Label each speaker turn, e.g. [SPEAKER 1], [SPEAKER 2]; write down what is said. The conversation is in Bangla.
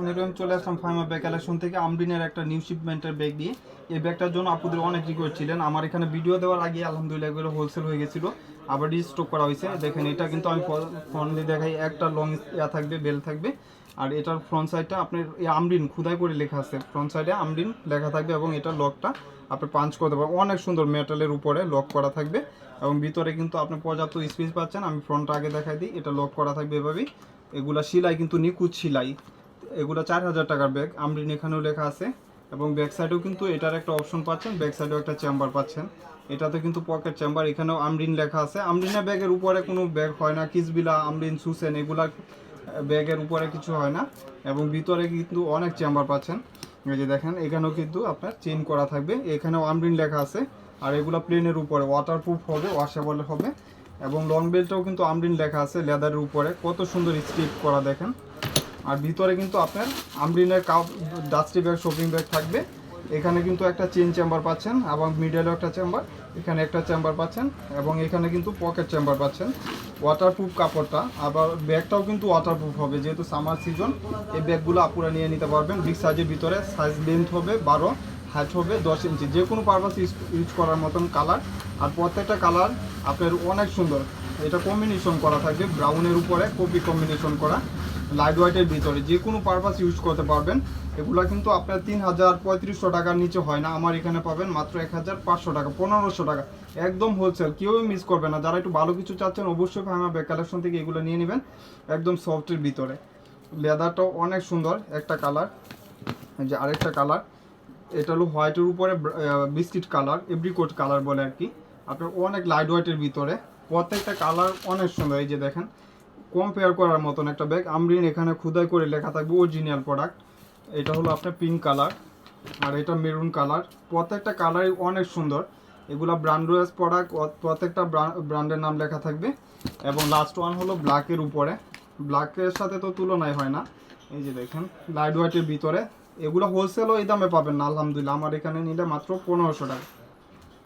[SPEAKER 1] আমি চলে আসলাম ফাইমা ব্যাগ কালেকশন থেকে। আমরিনের একটা নিউ শিপমেন্টের ব্যাগ দিয়ে। এই ব্যাগটার জন্য আপুদের অনেক রিকোয়েস্ট ছিলেন। আমার এখানে ভিডিও দেওয়ার আগে আলহামদুলিল্লাহ এগুলো হোলসেল হয়ে গেছিল। আবার স্টক করা হয়েছে। দেখেন, এটা কিন্তু আমি ফোন দিয়ে দেখাই। একটা লং ইয়া থাকবে বেল থাকবে। আর এটার ফ্রন্ট সাইডটা আপনার আমরিন খুদাই করে লেখা আছে। ফ্রন্ট সাইডে আমরিন লেখা থাকবে এবং এটার লকটা আপনি পাঞ্চ করতে পারবেন অনেক সুন্দর মেটালের উপরে লক করা থাকবে। এবং ভিতরে কিন্তু আপনি পর্যাপ্ত স্পেস পাচ্ছেন। আমি ফ্রন্টটা আগে দেখাই দিই। এটা লক করা থাকবে এভাবেই। এগুলা সেলাই কিন্তু নিখুঁত সেলাই। এগুলো চার হাজার টাকার ব্যাগ আমরিন এখানেও লেখা আছে। এবং ব্যাক সাইডেও কিন্তু এটার একটা অপশন পাচ্ছেন ব্যাক সাইডেও একটা চেম্বার পাচ্ছেন। এটাতে কিন্তু পকেট চেম্বার এখানেও আমরিন লেখা আছে। আমরিনা ব্যাগের উপরে কোনো ব্যাগ হয় না, কিসবিলা, আমরিন, সুসেন এগুলা ব্যাগের উপরে কিছু হয় না। এবং ভিতরে কিন্তু অনেক চেম্বার পাচ্ছেন। এই যে দেখেন, এখানেও কিন্তু আপনার চেন করা থাকবে। এখানেও আমরিন লেখা আছে। আর এগুলো প্লেনের উপরে ওয়াটারপ্রুফ হবে ওয়াশেবল হবে। এবং লং বেল্টটাও কিন্তু আমরিন লেখা আছে লেদারের উপরে। কত সুন্দর স্ট্রিপ করা দেখেন। আর ভিতরে কিন্তু আপনার আমরিনের cup, dusty bag, shopping bag থাকবে। এখানে কিন্তু একটা চেন চেম্বার পাচ্ছেন এবং মিডলেও একটা চেম্বার। এখানে একটা চেম্বার পাচ্ছেন এবং এখানে কিন্তু পকেট চেম্বার পাচ্ছেন। ওয়াটারপ্রুফ কাপড়টা, আবার ব্যাগটাও কিন্তু ওয়াটারপ্রুফ হবে। যেহেতু সামার সিজন এই ব্যাগগুলো আপুরা নিয়ে নিতে পারবেন। বিগ সাইজের ভিতরে সাইজ লেন্থ হবে বারো হাইট হবে দশ ইঞ্চি যে কোনো পারপাস ইউজ করার মতন কালার আর প্রত্যেকটা কালার আপনার অনেক সুন্দর। এটা কম্বিনেশন করা থাকবে ব্রাউনের উপরে কপি কম্বিনেশন করা লাইট হোয়াইটের ভিতরে। যে কোনো পারপাস ইউজ করতে পারবেন। এগুলো কিন্তু আপনার তিন হাজার পঁয়ত্রিশশো টাকার নিচে হয় না। আমার এখানে পাবেন মাত্র এক হাজার পাঁচশো টাকা, পনেরোশো টাকা। একদম হোলসেল কেউই মিস করবে না। যারা একটু ভালো কিছু চাচ্ছেন, অবশ্যই ফাইমা ব্যাগ কালেকশন থেকে এগুলো নিয়ে নেবেন। একদম সফটের ভিতরে। লেদারটাও অনেক সুন্দর, একটা কালার যে আরেকটা কালার এটা হলো হোয়াইটের উপরে বিস্কিট কালার এভরিকোট কালার বলে আর কি। আপনার অনেক লাইট হোয়াইটের ভিতরে। প্রত্যেকটা কালার অনেক সুন্দর। এই যে দেখেন কম্পেয়ার করার মতন একটা ব্যাগ আমরিন এখানে খুদাই করে লেখা থাকবে অরিজিনাল প্রোডাক্ট এটা হলো আপনার পিঙ্ক কালার আর এটা মেরুন কালার প্রত্যেকটা কালারই অনেক সুন্দর। এগুলা ব্র্যান্ডওয়েস প্রোডাক্ট প্রত্যেকটা ব্র্যান্ডের নাম লেখা থাকবে। এবং লাস্ট ওয়ান হলো ব্ল্যাকের উপরে। ব্ল্যাকের সাথে তো তুলনায় হয় না। এই যে দেখেন লাইট হোয়াইটের ভিতরে। এগুলো হোলসেলও এই দামে পাবেন না, আলহামদুলিল্লাহ। আমার এখানে নিলে মাত্র পনেরোশো টাকা।